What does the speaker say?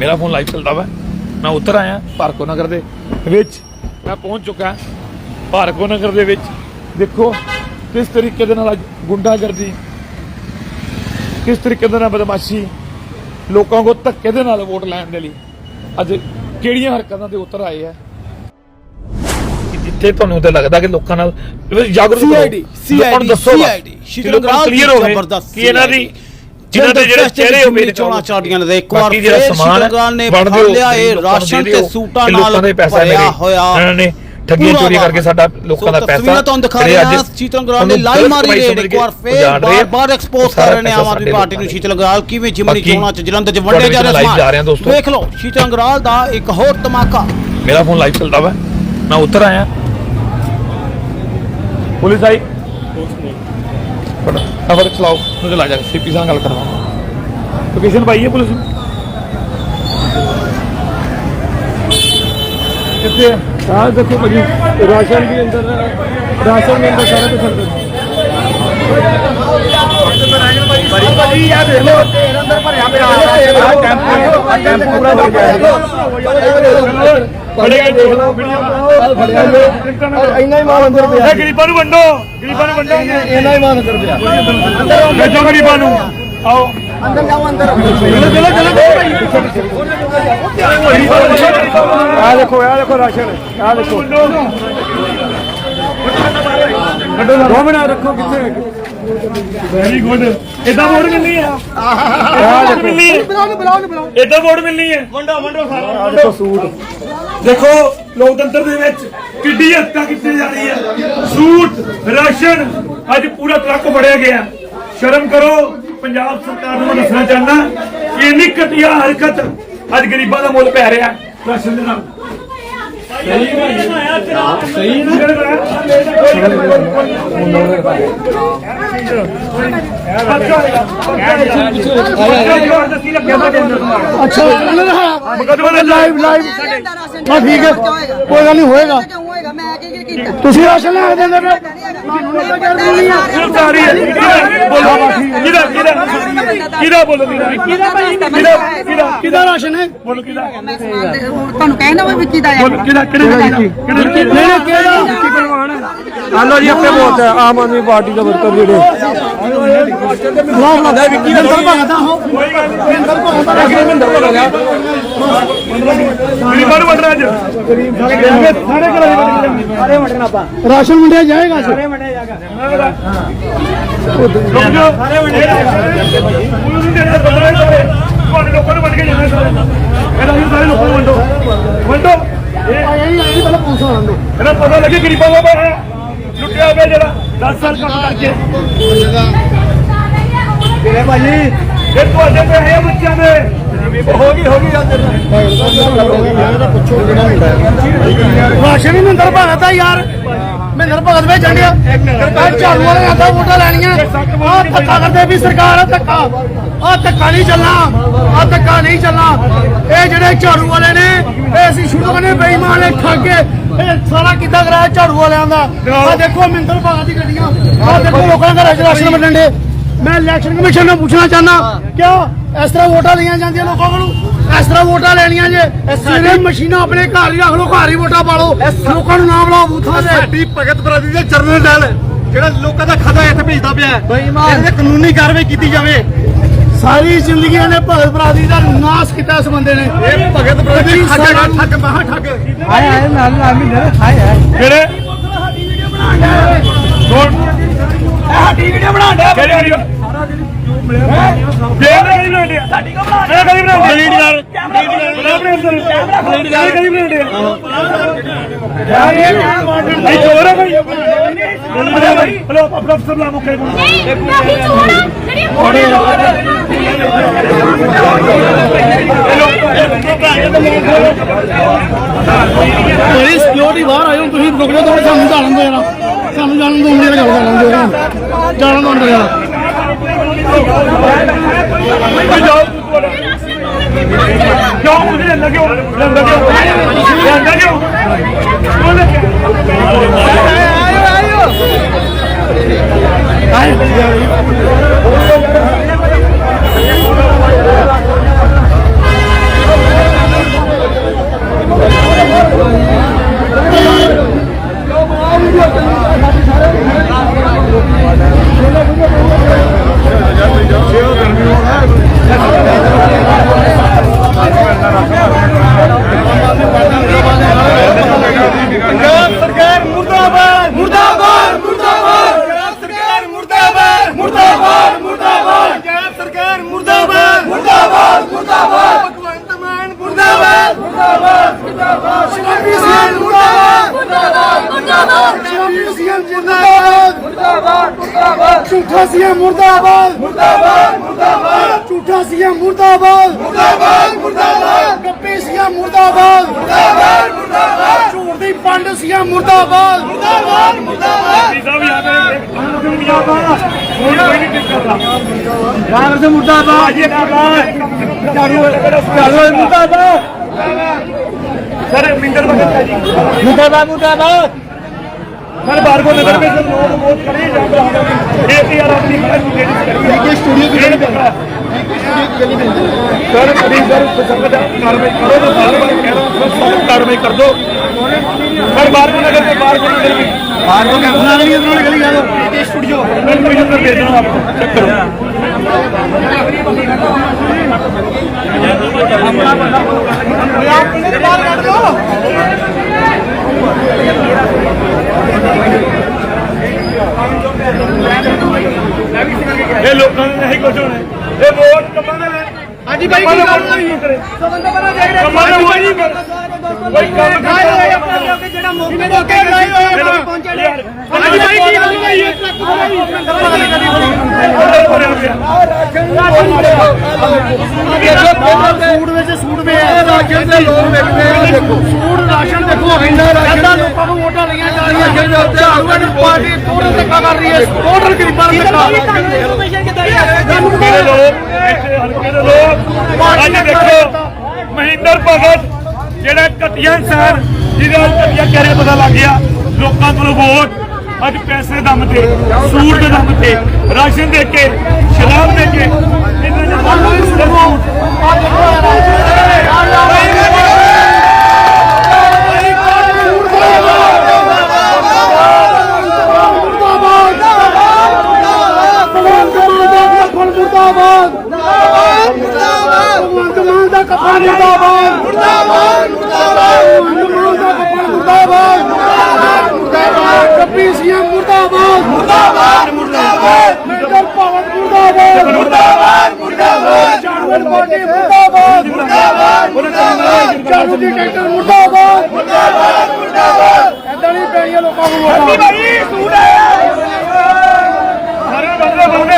ਮੇਰਾ phone live ਚੱਲਦਾ ਵਾ। ਮੈਂ ਉੱਤਰ ਆਇਆ ਭਾਰਕੋ ਨਗਰ ਦੇ ਵਿੱਚ। ਮੈਂ ਪਹੁੰਚ ਚੁੱਕਾ ਭਾਰਕੋ ਨਗਰ ਦੇ ਵਿੱਚ। ਦੇਖੋ ਕਿਸ ਤਰੀਕੇ ਦੇ ਨਾਲ ਗੁੰਡਾਗਰਦੀ ਕਿਸ ਤਰੀਕੇ ਦੇ ਨਾਲ ਬਦਮਾਸ਼ੀ ਲੋਕਾਂ ਕੋ ਧੱਕੇ ਦੇ ਨਾਲ ਵੋਟ ਲੈਣ ਦੇ ਲਈ ਅੱਜ ਕਿਹੜੀਆਂ ਹਰਕਤਾਂ ਤੇ ਉਤਰ ਆਏ ਆ? ਜਿੱਥੇ ਤੁਹਾਨੂੰ ਤੇ ਲੱਗਦਾ ਕਿ ਲੋਕਾਂ ਨਾਲ ਜਾਗਰੂਕ ਲੋਕਾਂ ਨੂੰ ਦੱਸੋ ਬਸ। CID, ਕਿ ਲੋਕਾਂ ਨੂੰ clear ਹੋਵੇ ਕਿ ਇਹਨਾਂ ਦੀ ਜਿਨ੍ਹਾਂ ਦੇ ਜਿਹੜੇ ਚਿਹਰੇ ਹੋ ਮੇਰੇ ਚੋਣਾਂ ਚਾੜੀਆਂ ਨੇ। ਇੱਕ ਵਾਰ ਬਾਕੀ ਜਿਹੜਾ ਫੇਰ ਸਮਾਨ ਨੇ ਫੜ ਲਿਆ ਇਹ ਰਾਸ਼ਨ ਤੇ ਸੂਟਾਂ ਨਾਲ ਦੇ ਪੈਸਾ ਭਰਿਆ ਮੇਰੇ ਹੋਇਆ। ਇਹਨਾਂ ਨੇ ਪੂਰਾ ਚੋਰੀ। ਕਰਕੇ ਸਾਡਾ ਲੋਕਾਂ ਦਾ ਪੈਸਾ ਤਸਵੀਰਾਂ ਤੁਹਾਨੂੰ ਦਿਖਾ ਰਹੇ ਹਾਂ ਅੱਜ ਸ਼ੀਤਲ ਗਰਾਲ ਨੇ ਲਾਈ ਮਾਰੀ ਰੇਡ ਇੱਕ ਵਾਰ ਫੇਰ। ਬਾਰ ਬਾਰ ਐਕਸਪੋਜ਼ ਕਰ ਰਹੇ ਨੇ ਆਮ ਆਦਮੀ ਪਾਰਟੀ ਨੂੰ ਸ਼ੀਤਲ ਗਰਾਲ ਕਿਵੇਂ ਜਿਮਨੀ ਚੋਣਾਂ ਚ ਜਲੰਧਰ ਚ ਵੰਡੇ ਜਾ ਰਹੇ ਦੋਸਤੋ। ਦੇਖ ਲਓ ਸ਼ੀਤਲ ਗਰਾਲ ਦਾ ਇੱਕ ਹੋਰ ਧਮਾਕਾ। ਮੇਰਾ ਫੋਨ ਲਾਈਵ ਚੱਲਦਾ ਵਾ। ਮੈਂ ਉੱਤਰ ਆਇਆ। ਪੁਲਿਸ ਆਈ। ਫੜ ਖਬਰ ਚਲਾਓ ਉਹਦੇ ਲਾ ਜਾ ਸੀਪੀ ਸਾਹਿਬ ਗੱਲ ਕਰਵਾ। ਲੋਕੇਸ਼ਨ ਪਾਈ ਹੈ ਪੁਲਿਸ ਨੂੰ? ਕਿੱਥੇ ਆ। ਦੇਖੋ ਭਾਜੀ, ਰਾਸ਼ਨ ਵੀ ਅੰਦਰ, ਰਾਸ਼ਨ ਵੀ ਅੰਦਰ ਸਾਰਾ ਕੁਝ ਅੰਦਰ। ਬੜੀ ਆ ਦੇਖ ਲਓ ਅੰਦਰ ਭਰਿਆ ਪਿਆ ਟੈਂਪੂ ਟੈਂਪੂ ਪੂਰਾ ਭਰ ਗਿਆ ਫੜਿਆ ਦੇਖ ਲਓ ਫੜਿਆ ਇੰਨਾ ਹੀ ਮਾਲ ਅੰਦਰ ਪਿਆ ਗਰੀਬਾਂ ਨੂੰ ਵੰਡੋ ਗਰੀਬਾਂ ਨੂੰ ਵੰਡੋ ਇੰਨਾ ਹੀ ਮਾਲ ਅੰਦਰ ਪਿਆ ਭੇਜੋ ਗਰੀਬਾਂ ਨੂੰ ਆਓ ਅੰਦਰ ਜਾਓ ਅੰਦਰ ਚਲੋ ਚਲੋ ਚਲੋ ਆ ਦੇਖੋ। ਆ ਦੇਖੋ ਰਾਸ਼ਨ ਆ ਦੇਖੋ ਦੋ ਮਿੰਟ ਰੱਖੋ ਕਿੱਥੇ? ਵੈਰੀ ਗੁੱਡ ਇਦਾਂ ਵੋਟ ਮਿਲਣੀ ਆ? ਦੇਖੋ। ਮਿਲਣੀ ਹੈ ਬੁਲਾਓ ਬੁਲਾਓ ਬੁਲਾਓ। ਇਦਾਂ ਵੋਟ ਮਿਲਣੀ ਹੈ ਵੰਡੋ ਵੰਡੋ ਸਾਰਾ। ਦੇਖੋ ਸੂਟ। ਦੇਖੋ ਲੋਕਤੰਤਰ ਦੇ ਵਿੱਚ ਕਿੱਡੀ ਹੱਤਾ ਕੀਤੀ ਜਾ ਰਹੀ ਹੈ ਸੂਟ ਰਾਸ਼ਨ ਅੱਜ ਪੂਰਾ ਟਰੱਕ ਫੜਿਆ ਗਿਆ। ਸ਼ਰਮ ਕਰੋ ਪੰਜਾਬ ਸਰਕਾਰ ਨੂੰ ਦੱਸਣਾ ਚਾਹੁੰਦਾ ਕਿ ਇੰਨੀ ਘਟੀਆ ਹਰਕਤ ਅੱਜ ਗਰੀਬਾਂ ਦਾ ਮੁੱਲ ਪੈ ਰਿਹਾ ਰਾਸ਼ਨ ਦੇ ਨਾਲ। ਸਹੀ ਸਹੀ ਅੱਛਾ ਮੁਕਦਮਾ ਲਾਈਵ ਲਾਈਵ ਹਾਂ ਠੀਕ ਹੈ ਕੋਈ ਗੱਲ ਨਹੀਂ ਹੋਏਗਾ ਮੈਂ ਕੀ ਕੀ ਕੀਤਾ ਤੁਸੀਂ ਰਾਸ਼ਨ ਲੈ ਦਿੰਦੇ ਪਏ ਸਾਰੀ ਬੋਲੋ ਕਿਹਦਾ ਕਿਹਦਾ? ਕਿਹਦਾ? ਬੋਲੋ ਕਿਹਦਾ? ਕਿਹਦਾ? ਕਿਹਦਾ? ਕਿਹਦਾ? ਰਾਸ਼ਨ ਹੈ ਬੋਲੋ ਕਿਹਦਾ? ਤੁਹਾਨੂੰ ਕਹਿਣਾ ਵੀ ਕਿਹਦਾ? ਕਿਹੜਾ ਕਿਹੜਾ ਕਿਹੜਾ ਆਲੋ ਜੀ ਆਪੇ ਬੋਲਦਾ ਆਮ ਆਦਮੀ ਪਾਰਟੀ ਦਾ ਵਰਕਰ ਜਿਹੜੇ। ਬੁਲਾਓ ਬੁਲਾਓ ਵਿੱਕੀ ਦਾ ਭਗਤਾ ਹੋ ਦੇ ਰਾਸ਼ਨ ਵੰਡਿਆ ਜਾਏਗਾ ਸਰ ਦੇ ਇਹਦਾ ਹੀ ਪਤਾ ਲੱਗੇ ਗਰੀਬਾਂ ਦਾ ਪੈਸਾ ਲੁੱਟਿਆ ਪਿਆ ਜਿਹੜਾ 10 ਸਾਲ ਕੰਮ ਕਰਕੇ। ਕਿਹੜੇ ਭਾਜੀ ਇਹ ਤੁਹਾਡੇ ਪੈਸੇ ਆ ਬੱਚਿਆਂ ਦੇ ਹੋ ਗਈ ਹੋ ਗਈ ਰਾਸ਼ਨ ਹੀ ਮਹਿੰਦਰ ਭਗਤ ਆ ਯਾਰ। ਮਹਿੰਦਰ ਭਗਤ ਵੇ ਜੰਡਿਆ ਸਰਕਾਰ ਝਾੜੂ ਵਾਲੇ ਆਂਦਾ ਵੋਟਾਂ ਲੈਣੀਆਂ। ਆ ਧੱਕਾ ਕਰਦੇ ਵੀ ਸਰਕਾਰ ਆ ਧੱਕਾ। ਆ ਧੱਕਾ ਨਹੀਂ ਚੱਲਣਾ। ਆ ਧੱਕਾ ਨਹੀਂ ਚੱਲਣਾ। ਇਹ ਜਿਹੜੇ ਝਾੜੂ ਵਾਲੇ ਨੇ ਇਹ ਅਸੀਂ ਸ਼ੁਰੂ ਕਨੇ ਬੇਈਮਾਨ ਠੱਗ ਇਹ ਸਾਰਾ ਕਿੱਦਾਂ ਕਰਾਇਆ? ਝਾੜੂ ਵਾਲਿਆਂ ਦਾ। ਆ ਦੇਖੋ ਮਹਿੰਦਰ ਭਗਤ ਦੀ ਗੱਡੀਆਂ। ਆ ਦੇਖੋ ਲੋਕਾਂ ਦਾ ਰਾਸ਼ਨ ਵੰਡਣ ਦੇ। ਮੈਂ ਇਲੈਕਸ਼ਨ ਕਮਿਸ਼ਨ ਨੂੰ ਪੁੱਛਣਾ ਚਾਹੁੰਦਾ ਕਿਉਂ? ਇਸ ਤਰ੍ਹਾਂ ਵੋਟਾਂ ਲਈਆਂ ਜਾਂਦੀਆਂ ਲੋਕਾਂ ਕੋਲੋਂ। ਇਸ ਤਰ੍ਹਾਂ ਵੋਟਾਂ ਲੈਣੀਆਂ ਜੇ। ਸਾਰੇ ਮਸ਼ੀਨਾਂ ਆਪਣੇ ਘਰ ਹੀ ਰੱਖ ਲਓ ਘਰ ਹੀ ਵੋਟਾਂ ਪਾ ਲਓ। ਲੋਕਾਂ ਨੂੰ ਨਾਮ ਲਾਓ ਬੂਥਾਂ ਦੇ ਸਾਡੀ ਭਗਤ ਬਰਾਦਰੀ ਦੇ ਜਰਨਲ ਜਿਹੜਾ ਲੋਕਾਂ ਦਾ ਖਾਤਾ ਇੱਥੇ ਭੇਜਦਾ ਪਿਆ। ਹੈ। ਇਹਦੇ ਕਾਨੂੰਨੀ ਕਾਰਵਾਈ ਕੀਤੀ ਜਾਵੇ। ਸਾਰੀ ਜ਼ਿੰਦਗੀ ਇਹਨੇ ਭਗਤ ਬਰਾਦਰੀ ਦਾ ਨਾਸ ਕੀਤਾ ਇਸ ਬੰਦੇ ਨੇ। ਇਹ ਭਗਤ ਬਰਾਦਰੀ ਠੱਗ ਹੈ, ਠੱਗ ਮਹਾ ਠੱਗ। ਕਿਹੜੇ? ਸਾਡੀ ਵੀਡੀਓ ਬਣਾ ਦੇ ਕਿਹੜੇ ਵਾਲੀ ਜੇ ਨਾ ਕਦੀ ਬਣਾਉਂਦੇ ਆ ਸਾਡੀ ਕੋ ਬਣਾਉਂਦੇ ਆ। ਕਦੀ ਬਣਾਉਂਦੇ ਲੀਡ ਕਰ ਬਣਾ ਆਪਣੇ ਅੰਦਰ ਲੀਡ ਕਰ ਕਦੀ ਬਣਾਉਂਦੇ ਆ ਇਹ ਚੋਰ ਹੈ ਭਾਈ ਹਲੋ ਆਪਣਾ ਅਫਸਰ ਲਾ ਮੁੱਕੇ ਕੋਲ। ਮੇਰੀ ਸਿਕਿਉਰਿਟੀ ਬਾਹਰ ਆਇਓ ਤੁਸੀਂ ਰੁਕ ਜਾਓ ਥੋੜਾ ਸਾਨੂੰ ਜਾਣਨ ਦਿਓ ਸਾਨੂੰ ਜਾਣਨ ਦਿਓ ਮੇਰੀ ਗੱਲ ਦਿਓ ਦਿਓ ਕਿਉਂ ਤੁਸੀਂ ਲੱਗਿਓ ਲੱਗਿਓ ਲੱਗਿਓ ਮੁਰਦਾਬਾਦ ਮੁਰਦਾਬਾਦ ਭਗਵੰਤ ਮਾਨ ਮੁਰਦਾਬਾਦ ਮੁਰਦਾਬਾਦ ਮੁਰਦਾਬਾਦ ਸ਼ਰਾਬੀ ਸੀਐਮ ਮੁਰਦਾਬਾਦ ਮੁਰਦਾਬਾਦ ਮੁਰਦਾਬਾਦ ਸ਼ਰਾਬੀ ਸੀਐਮ ਜਿੰਦਾਬਾਦ ਮੁਰਦਾਬਾਦ ਮੁਰਦਾਬਾਦ ਝੂਠਾ ਸੀਐਮ ਮੁਰਦਾਬਾਦ ਮੁਰਦਾਬਾਦ ਮੁਰਦਾਬਾਦ ਝੂਠਾ ਸੀਐਮ ਮੁਰਦਾਬਾਦ ਮੁਰਦਾਬਾਦ ਮੁਰਦਾਬਾਦ ਗੱਪੀ ਸੀਐਮ ਮੁਰਦਾਬਾਦ ਮੁਰਦਾਬਾਦ ਮੁਰਦਾਬਾਦ ਝੂਠ ਦੀ ਪੰਡ ਸੀਐਮ ਮੁਰਦਾਬਾਦ ਮੁਰਦਾਬਾਦ ਮੁਰਦਾਬਾਦ ਵੀਜ਼ਾ ਵੀ ਆ हर बार को नगर में जब लोग वोट करें एक यार अपनी सर अभी सर कार्रवाई करो तो बार बार कह रहा हूँ सख्त कार्रवाई कर दो। हर बार को नगर में बार को नगर में। बार को क्या स्टूडियो मैं भेज रहा हूँ? आपको चेक करो। ਇਹ ਲੋਕਾਂ ਨੇ ਨਹੀਂ ਕੁਝ ਹੋਣਾ। ਇਹ ਵੋਟ ਕੰਮਾਂ ਦੇ ਹਾਂਜੀ ਕੰਮਾਂ ਕੀ ਕਰੇ। ਸਬੰਧ ਬਣਾ ਚਾਹੀਦਾ ਕੰਮਾਂ ਦਾ ਵੋਟ ਨਹੀਂ ਕਰੇ। ਕੋਈ ਕੰਮ ਆਪਣਾ ਲੋਕ ਜਿਹੜਾ ਮੌਕੇ ਹੋਏ ਆਪਣਾ ਪਹੁੰਚੇ ਹਾਂਜੀ ਬਾਈ ਕੀ ਹੋਈ? ਹੈ ਸੂਟ ਵਿੱਚ ਸੂਟ ਵੇ ਰਾਸ਼ਨ ਦੇ ਲੋਕ ਵੇਖਦੇ ਦੇਖੋ ਸੂਟ ਰਾਸ਼ਨ ਦੇਖੋ ਕਹਿੰਦਾ ਲੋਕਾਂ ਨੂੰ ਵੋਟਾਂ ਲਈਆਂ ਜਾ ਰਹੀਆਂ ਝਾੜੂਆਂ ਦੀ ਪਾਰਟੀ ਤੋੜਨ ਧੱਕਾ ਕਰ ਰਹੀ ਹੈ ਟੋਟਲ ਗਰੀਬਾਂ ਨੂੰ ਧੱਕਾ ਮੇਰੇ ਲੋਕ ਇੱਥੇ ਹਲਕੇ ਦੇ ਲੋਕ ਅੱਜ ਦੇਖੋ ਮਹਿੰਦਰ ਭਗਤ ਜਿਹੜਾ ਘਟਿਆ ਇਨਸਾਨ ਜਿਹਦੇ ਨਾਲ ਘਟਿਆ ਕਰੇ ਪਤਾ ਲੱਗ ਗਿਆ ਲੋਕਾਂ ਕੋਲ ਵੋਟ ਅੱਜ ਪੈਸੇ ਦਮ ਤੇ ਸੂਟ ਦੇ ਦਮ ਤੇ ਰਾਸ਼ਨ ਦੇ ਕੇ ਸ਼ਰਾਬ ਦੇ ਕੇ ਇਹਨਾਂ ਨੇ ਦਾ ਕੱਪੜਾ ਮੁਰਦਾਬਾਦ ਮੁਰਦਾਬਾਦ ਮੁਰਦਾਬਾਦ ਭਗਵੰਤ ਮਾਨ ਕੱਪੜਾ ਮੁਰਦਾਬਾਦ ਮੁਰਦਾਬਾਦ। ਮੁਰਦਾਬਾਦ ਮੁਰਦਾਬਾਦ। ਮੁਰਦਾਬਾਦ ਮੁਰਦਾਬਾਦ ਮੁਰਦਾਬਾਦ। ਕਿਸਾਨ ਪਾਰਟੀ ਮੁਰਦਾਬਾਦ। ਮੁਰਦਾਬਾਦ। ਮੁਰਦਾਬਾਦ ਚਾਲੂ ਦੀ ਟੈਂਡਰ ਮੁਰਦਾਬਾਦ। ਮੁਰਦਾਬਾਦ ਮੁਰਦਾਬਾਦ। ਐਦਾਂ ਨਹੀਂ ਪੈਣੀਆਂ ਲੋਕਾਂ ਨੂੰ ਵੋਟਾਂ। ਹਰੀ ਭਾਈ ਆਇਆ। ਹਰੇ ਬੰਦੇ ਬੰਦੇ